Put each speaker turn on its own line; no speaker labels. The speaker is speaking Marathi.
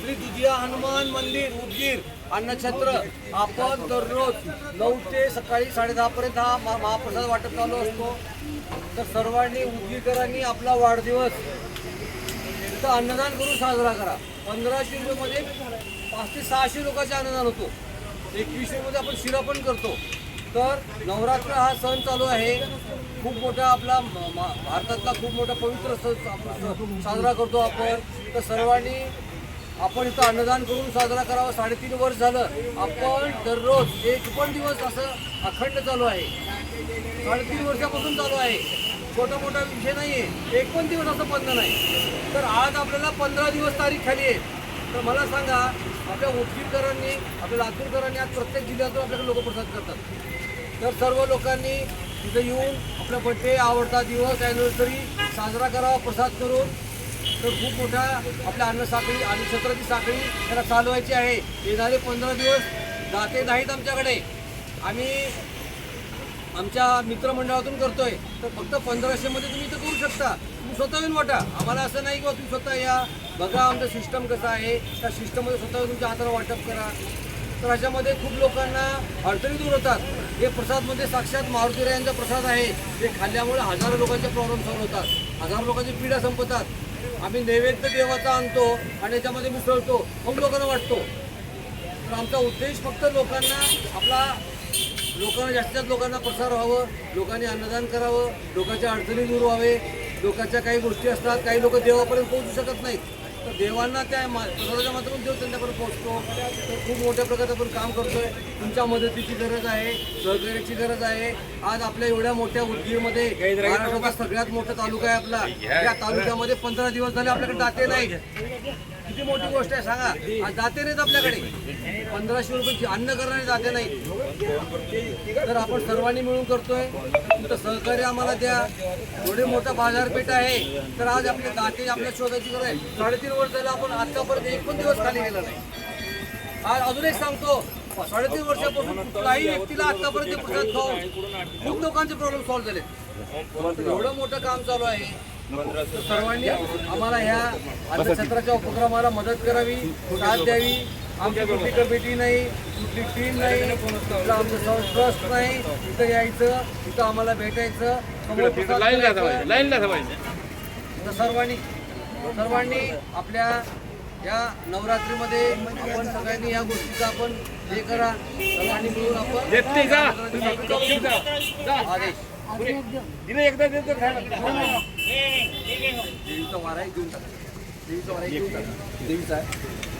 श्री दुधिया हनुमान मंदिर उदगीर अन्नछत्र आपण दररोज नऊ ते सकाळी साडेदहापर्यंत हा मा- महाप्रसाद वाटप चालू असतो. तर सर्वांनी उदगीरकरांनी आपला वाढदिवस तर अन्नदान करून साजरा करा. पंधराशे रुपयेमध्ये पाच ते सहाशे लोकांचे अन्नदान होतो. एकवीसशे रुपये आपण शिरा पण करतो. तर नवरात्र हा सण चालू आहे. खूप मोठा आपला म- भारतातला खूप मोठा पवित्र सण साजरा करतो आपण. तर सर्वांनी आपण इथं अन्नदान करून साजरा करावा. साडेतीन वर्ष झालं. आपण दररोज एक पण दिवस असं अखंड चालू आहे. साडेतीन वर्षापासून चालू आहे. छोटा मोठा विषय नाही आहे एक पण दिवस असं बंद नाही. तर आज आपल्याला पंधरा दिवस तारीख खाली आहे. तर मला सांगा आपल्या उदगीरकरांनी आपल्या लातूरकरांनी आज प्रत्येक जिल्ह्यातून आपल्याकडे लोक प्रसाद करतात. तर सर्व लोकांनी तिथं येऊन आपला बड्डे आवडता दिवस ॲनिव्हर्सरी साजरा करावा प्रसाद करून. तर खूप मोठा आपल्या अन्न साखळी आणि सत्राची साखळी त्याला चालवायची आहे. येणारे पंधरा दिवस जाते नाहीत आमच्याकडे. आम्ही आमच्या मित्रमंडळातून करतोय. तर फक्त पंधराशेमध्ये तुम्ही इथं करू शकता. तुम्ही स्वतः येऊन वाटा. आम्हाला असं नाही किंवा तुम्ही स्वतः या. बघा आमचं सिस्टम कसं आहे. त्या सिस्टममध्ये स्वतः तुमच्या हाताला वाटप करा. तर अशामध्ये खूप लोकांना अडचणी दूर होतात. हे प्रसादमध्ये साक्षात मारुतीरा यांचा प्रसाद आहे. ते खाल्ल्यामुळे हजारो लोकांचे प्रॉब्लेम सॉल्व्ह होतात. हजारो लोकांची पीडा संपतात. आम्ही नैवेद्य देवाचा आणतो आणि याच्यामध्ये मिसळतो. खूप लोकांना वाटतो. तर आमचा उद्देश फक्त लोकांना आपला लोकांना जास्तीत जास्त लोकांना प्रसार व्हावं लोकांनी अन्नदान करावं लोकांच्या अडचणी दूर व्हावे लोकांच्या काही गोष्टी असतात काही लोक देवापर्यंत पोहोचू शकत नाहीत. तर देवांना त्या मा प्रसादाच्या माध्यमातून देव त्यांच्यापर्यंत पोहोचतो. तर खूप मोठ्या प्रकारे आपण काम करतोय. तुमच्या मदतीची गरज आहे सहकार्याची गरज आहे. आज आपल्या एवढ्या मोठ्या उदगीरमध्ये महाराष्ट्राचा सगळ्यात मोठा तालुका आहे आपला. या तालुक्यामध्ये पंधरा दिवस झाले आपल्याकडे दाते नाही किती मोठी गोष्ट आहे सांगा. आज नाहीत आपल्याकडे. पंधराशे रुपयाची अन्न करणारे जाते नाही तर आपण सर्वांनी मिळून करतोय. तुमचं सहकार्य आम्हाला द्या. एवढे मोठा बाजारपेठ आहे. तर आज आपले दाते आपल्या शोधाची गरज आहे. साडेतीन वर्ष झालं आपण आतापर्यंत एक पण दिवस खाली गेला नाही. आज अजून एक सांगतो. साडेतीन वर्षापासून कुठलाही व्यक्तीला आतापर्यंत प्रसाद खाऊन खूप लोकांचे प्रॉब्लेम सॉल्व्ह झाले एवढं मोठं काम चालू आहे. सर्वांनी आम्हाला ह्या अन्नछत्राच्या उपक्रमाला मदत करावी साथ द्यावी. आमची कुठली कमिटी नाही कुठली टीम नाही इथलं आमचं ट्रस्ट नाही. इथं यायचं इथं आम्हाला भेटायचं
थांबायचं
तर सर्वांनी सर्वांनी आपल्या या नवरात्रीमध्ये आपण सगळ्यांनी या गोष्टीचा आपण हे करा. सर्वांनी मिळून आपण आदेश.
एकदा देतो खायला
देवीचा वाराही घेऊन टाका. देवीचा वाराही घेऊन टाका. देवीचा आहे.